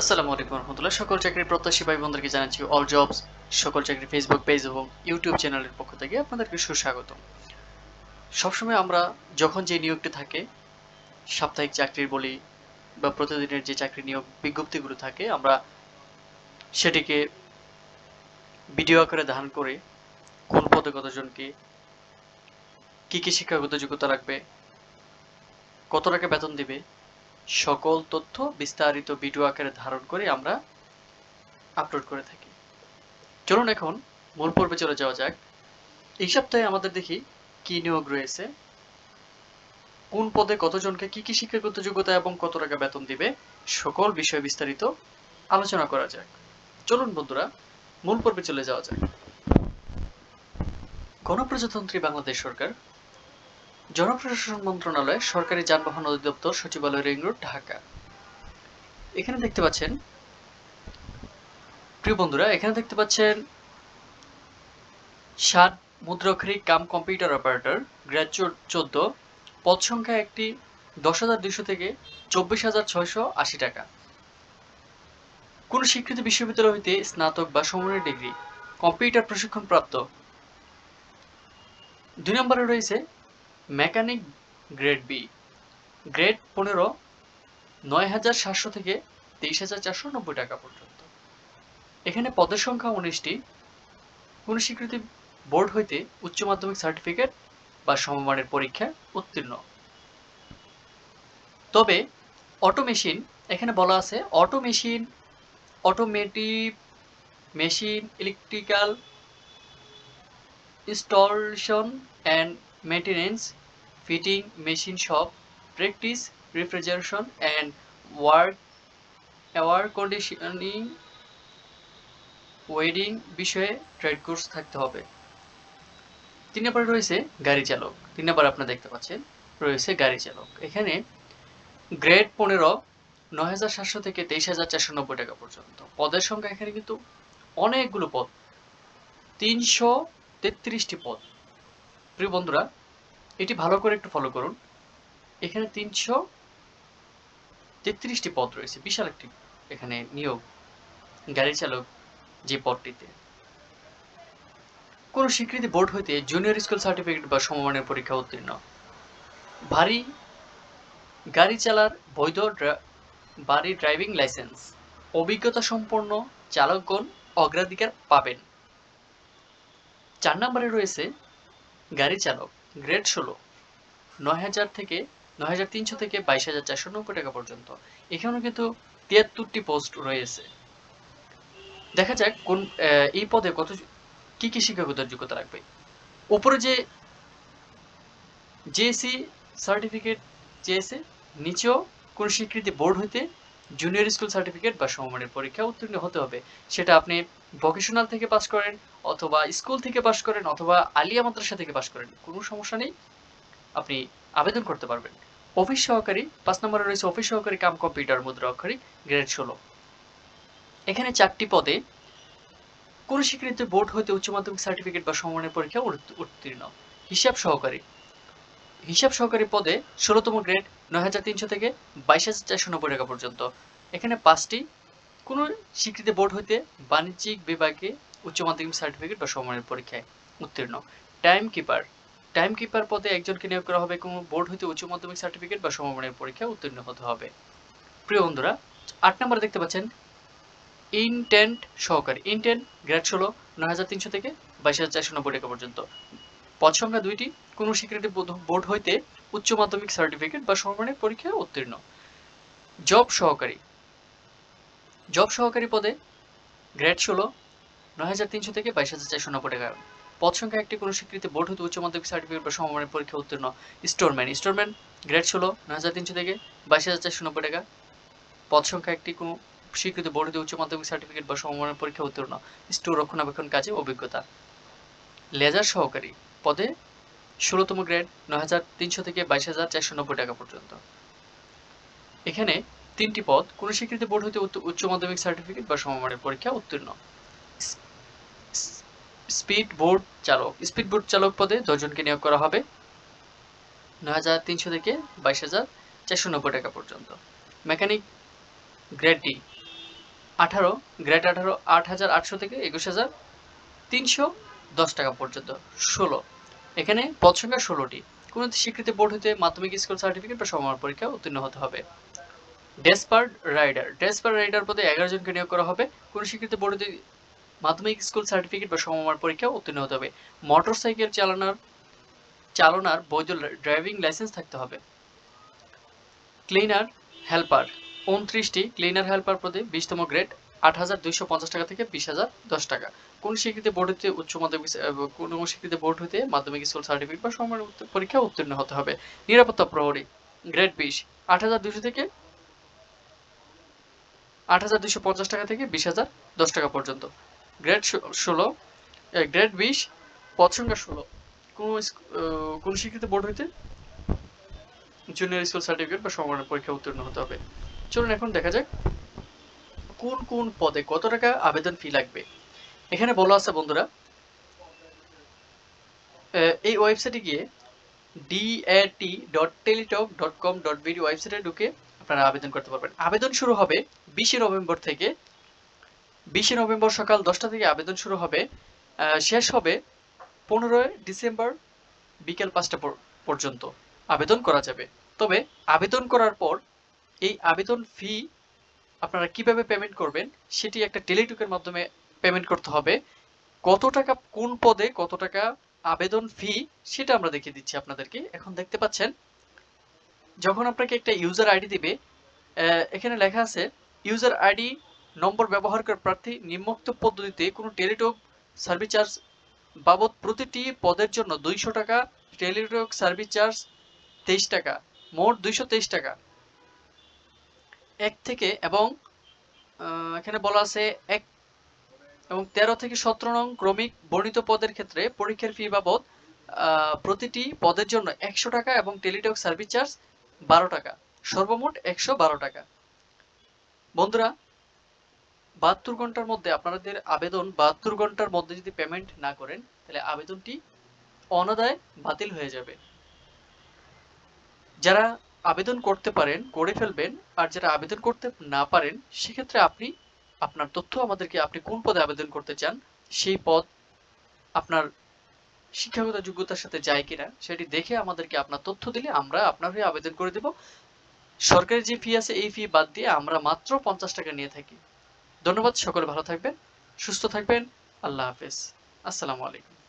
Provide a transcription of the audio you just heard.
আসসালামু আলাইকুম রহমতুল্লাহ। সকল চাকরির প্রত্যাশী ভাই বোনদেরকে জানাচ্ছি অল জবস সকল চাকরি ফেসবুক পেজ এবং ইউটিউব চ্যানেলের পক্ষ থেকে আপনাদেরকে সুস্বাগত সবসময় আমরা যখন যে নিয়োগটি থাকে, সাপ্তাহিক চাকরির বলি বা প্রতিদিনের যে চাকরি নিয়োগ বিজ্ঞপ্তিগুলো থাকে, আমরা সেটিকে ভিডিও আকারে ধারণ করে কোন পদে কতজনকে, কি কি শিক্ষাগত যোগ্যতা রাখবে, কত টাকা বেতন দিবে সকল তথ্য বিস্তারিত ভিডিও আকারে ধারণ করে আমরা আপলোড করে থাকি। চলুন এখন মূল পর্বে চলে যাওয়া যাক। এই সপ্তাহে আমাদের দেখি কি নিয়োগ রয়েছে, কোন পদে কতজনকে কি কি শিক্ষাগত যোগ্যতা এবং কত টাকা বেতন দিবে, সকল বিষয় বিস্তারিত আলোচনা করা যাক। চলুন বন্ধুরা, মূল পর্বে চলে যাওয়া যাক। গণপ্রজাতন্ত্রী বাংলাদেশ সরকার জনপ্রশাসন মন্ত্রণালয়, সরকারি যানবাহন অধিদপ্তর, সচিবালয় রিং রোড ঢাকা। এখানে দেখতে পাচ্ছেন, প্রিয় বন্ধুরা, এখানে দেখতে পাচ্ছেন ষাট মুদ্রাক্ষরিক কাম কম্পিউটার অপারেটর গ্রেড চোদ্দ, পদ সংখ্যা একটি দশ হাজার দুইশো থেকে চব্বিশ হাজার ছয়শো আশি টাকা। কোন স্বীকৃত বিশ্ববিদ্যালয় হইতে স্নাতক বা সমমানের ডিগ্রি কম্পিউটার প্রশিক্ষণ প্রাপ্ত দুই নম্বরে রয়েছে মেকানিক গ্রেড বি। গ্রেড পনেরো, নয় হাজার সাতশো থেকে তেইশ হাজার চারশো নব্বই টাকা পর্যন্ত। এখানে পদের সংখ্যা উনিশটি। কোন স্বীকৃতি বোর্ড হইতে উচ্চ মাধ্যমিক সার্টিফিকেট বা সমমানের পরীক্ষা উত্তীর্ণ। তবে অটো মেশিন, এখানে বলা আছে auto machine, automotive machine, electrical installation and maintenance fitting machine shop practice, refrigeration and work air conditioning, welding বিষয়ে ট্রেড কোর্স থাকতে হবে। তিন নম্বরে রয়েছে গাড়ি চালক। তিন নম্বর আপনারা দেখতে পাচ্ছেন, রয়েছে গাড়ি চালক। এখানে গ্রেড পনেরো, নয় হাজার সাতশো থেকে তেইশ হাজার চারশো নব্বই টাকা পর্যন্ত। পদের সংখ্যা এখানে কিন্তু অনেকগুলো পদ। তিনশো তেত্রিশটি পদ। প্রিয় বন্ধুরা এটি ভালো করে একটু ফলো করুন। এখানে তিনশো তেত্রিশটি পদ রয়েছে। বিশাল একটি এখানে নিয়োগ গাড়ি চালক যে পদটিতে। কোন স্বীকৃতি বোর্ড হইতে জুনিয়র স্কুল সার্টিফিকেট বা সমমানের পরীক্ষা উত্তীর্ণ। ভারী গাড়ি চালার বৈধ বাড়ি ড্রাইভিং লাইসেন্স অভিজ্ঞতা সম্পন্ন চালকগণ অগ্রাধিকার পাবেন। চার নম্বরে রয়েছে গাড়ি চালক। গ্রেড ষোলো। নয় হাজার থেকে, নয় হাজার তিনশো থেকে বাইশ হাজার চারশো নব্বই টাকা পর্যন্ত। এখানেও কিন্তু তিয়াত্তরটি পোস্ট রয়েছে। দেখা যাক কোন এই পদে কত, কি কি শিক্ষাগত যোগ্যতা রাখবে। উপরে যে জেএসি সার্টিফিকেট চেয়েছে নিচেও কোন স্বীকৃতি বোর্ড হইতে জুনিয়র স্কুল সার্টিফিকেট বা সমমানের পরীক্ষা উত্তীর্ণ হতে হবে। সেটা আপনি ভোকেশনাল থেকে পাস করেন অথবা স্কুল থেকে পাস করেন অথবা আলিয়া মাদ্রাসা থেকে পাস করেন, কোনো সমস্যা নেই। আপনি আবেদন করতে পারবেন। অফিস সহকারী, পাঁচ নম্বরে রয়েছে অফিস সহকারী, কাম কম্পিউটার মুদ্রা অক্ষরী গ্রেড ষোলো। এখানে চারটি পদে কোন স্বীকৃত বোর্ড হইতে উচ্চ মাধ্যমিক সার্টিফিকেট বা সমমানের পরীক্ষা উত্তীর্ণ। হিসাব সহকারী হিসাব সহকারী পদে ষোলোতম গ্রেড নয় হাজার তিনশো থেকে বাইশ হাজার চারশো নব্বই টাকা পর্যন্ত। এখানে পাঁচটি। কোনো স্বীকৃতি বোর্ড হইতে বাণিজ্যিক বিভাগে উচ্চ মাধ্যমিক সার্টিফিকেট বা সমমানের পরীক্ষায় উত্তীর্ণ। টাইম কিপার টাইম কিপার পদে একজনকে নিয়োগ করা হবে। কোনো বোর্ড হইতে উচ্চ মাধ্যমিক সার্টিফিকেট বা সমমানের পরীক্ষায় উত্তীর্ণ হতে হবে। প্রিয় বন্ধুরা, আট নম্বরে দেখতে পাচ্ছেন, ইনটেন্ট সহকারী। ইনটেন্ট গ্রেড ষোলো, নয় হাজার তিনশো থেকে বাইশ হাজার চারশো নব্বই টাকা পর্যন্ত। পদ সংখ্যা দুইটি, কোনো স্বীকৃতি বোর্ড হইতে উচ্চ মাধ্যমিক সার্টিফিকেট বা সমমানের পরীক্ষায় উত্তীর্ণ। জব সহকারী। জব সহকারী পদে গ্রেড ষোলো, নয় হাজার তিনশো থেকে বাইশ হাজার চারশো নব্বই টাকা। পদ সংখ্যা একটি, কোনো স্বীকৃতি বোর্ড হতে উচ্চ মাধ্যমিক সার্টিফিকেট বা সমমানের পরীক্ষা উত্তীর্ণ। স্টোরম্যান স্টোরম্যান গ্রেড ষোলো, নয় হাজার তিনশো থেকে বাইশ হাজার চারশো নব্বই টাকা। পদ সংখ্যা একটি, কোনো স্বীকৃত বোর্ড হতে উচ্চ মাধ্যমিক সার্টিফিকেট বা সমমানের পরীক্ষা উত্তীর্ণ। স্টোর রক্ষণাবেক্ষণ কাজে অভিজ্ঞতা। লেজার সহকারী। পদে ষোলোতম গ্রেড নয় হাজার তিনশো থেকে বাইশ হাজার চারশো নব্বই টাকা পর্যন্ত। এখানে তিনটি পদ, কোনো স্বীকৃতি বোর্ড হতে উচ্চ মাধ্যমিক সার্টিফিকেট বা সমমানের পরীক্ষা উত্তীর্ণ। স্পিড বোর্ড চালক স্পিড বোর্ড চালক পদে দশজনকে নিয়োগ করা হবে নয় হাজার তিনশো থেকে বাইশ হাজার চারশো নব্বই টাকা পর্যন্ত। মেকানিক গ্রেড ডি আঠারো গ্রেড আঠারো আট হাজার আটশো থেকে একুশ হাজার তিনশো দশ টাকা পর্যন্ত। ষোলো। এখানে পদ সংখ্যা ষোলোটি। কোন স্বীকৃতি বোর্ড হতে মাধ্যমিক স্কুল সার্টিফিকেট বা সমমান পরীক্ষা উত্তীর্ণ হতে হবে? ডেসপার্ড রাইডার। ডেসপার্ড রাইডার পদে এগারো জনকে নিয়োগ করা হবে। কোন স্বীকৃতি বোর্ড হতে মাধ্যমিক স্কুল সার্টিফিকেট বা সমমান পরীক্ষা উত্তীর্ণ হতে হবে? মোটর সাইকেল চালানোর, চালনার, বৈধ ড্রাইভিং লাইসেন্স থাকতে হবে। Cleaner helper. উনত্রিশটি ক্লিনার হেল্পার পদে বিশতম গ্রেড। আট হাজার দুইশো পঞ্চাশ টাকা থেকে বিশ হাজার দশ টাকা। কোন স্বীকৃতি বোর্ড হতে উচ্চ মাধ্যমিক কোন স্বীকৃতি বোর্ড হতে মাধ্যমিক স্কুল সার্টিফিকেট বা সমান পরীক্ষা উত্তীর্ণ হতে হবে। নিরাপত্তা প্রহরী, গ্রেড বিশ, আট হাজার দুশো থেকে আট হাজার দুশো পঞ্চাশ টাকা থেকে বিশ হাজার দশ টাকা পর্যন্ত। গ্রেড ষোলো গ্রেড বিশ, পদ সংখ্যা ষোলো। কোন কোন স্বীকৃতি বোর্ড হইতে জুনিয়র স্কুল সার্টিফিকেট বা সমানের পরীক্ষা উত্তীর্ণ হতে হবে। চলুন এখন দেখা যাক কোন কোন পদে কত টাকা আবেদন ফি লাগবে? এখানে বলা আছে, বন্ধুরা এই ওয়েবসাইটে গিয়ে DAT dot Teletalk dot com dot BD ওয়েবসাইটে ঢুকে আপনারা আবেদন করতে পারবেন। আবেদন শুরু হবে বিশে নভেম্বর থেকে। বিশে নভেম্বর সকাল দশটা থেকে আবেদন শুরু হবে শেষ হবে পনেরোই ডিসেম্বর বিকেল পাঁচটা পর- পর্যন্ত আবেদন করা যাবে। তবে আবেদন করার পর এই আবেদন ফি আপনারা কীভাবে পেমেন্ট করবেন, সেটি একটা টেলিটুকের মাধ্যমে পেমেন্ট করতে হবে। কত টাকা, কোন পদে কত টাকা আবেদন ফি সেটা আমরা দেখিয়ে দিচ্ছি আপনাদেরকে। এখন দেখতে পাচ্ছেন, যখন আপনাকে একটা ইউজার আইডি দিবে এখানে লেখা আছে ইউজার আইডি নম্বর ব্যবহার করে প্রার্থী নিম্নোক্ত পদ্ধতিতে কোনো টেলিটক সার্ভিস চার্জ বাবদ প্রতিটি পদের জন্য দুইশো টাকা টেলিটক সার্ভিস চার্জ তেইশ টাকা, মোট দুইশো তেইশ টাকা। এক থেকে এবং এখানে বলা আছে এক এবং তেরো থেকে সতেরো নং ক্রমিক বর্ণিত পদের ক্ষেত্রে পরীক্ষার ফি বাবদ প্রতিটি পদের জন্য একশো টাকা এবং টেলিটক সার্ভিস চার্জ বারো টাকা। সর্বমোট একশো বারো টাকা। বন্ধুরা, বাহাত্তর ঘণ্টার মধ্যে আপনাদের আবেদন, বাহাত্তর ঘণ্টার মধ্যে যদি পেমেন্ট না করেন, তাহলে আবেদনটি অনাদায় বাতিল হয়ে যাবে। যারা আবেদন করতে পারেন, করে ফেলবেন, আর যারা আবেদন করতে না পারেন, সেক্ষেত্রে আপনি আপনার তথ্য আমাদেরকে আপনি কোন পদে আবেদন করতে চান, সেই পদ আপনার শিক্ষাগত যোগ্যতার সাথে যায় কিনা, সেটি দেখে আমাদেরকে আপনার তথ্য দিলে আমরা আপনার হয়ে আবেদন করে দেব। সরকারি যে ফি আছে, এই ফি বাদ দিয়ে আমরা মাত্র পঞ্চাশ টাকা নিয়ে থাকি। ধন্যবাদ, সকলে ভালো থাকবেন, সুস্থ থাকবেন, আল্লাহ হাফেজ। আসসালামু আলাইকুম।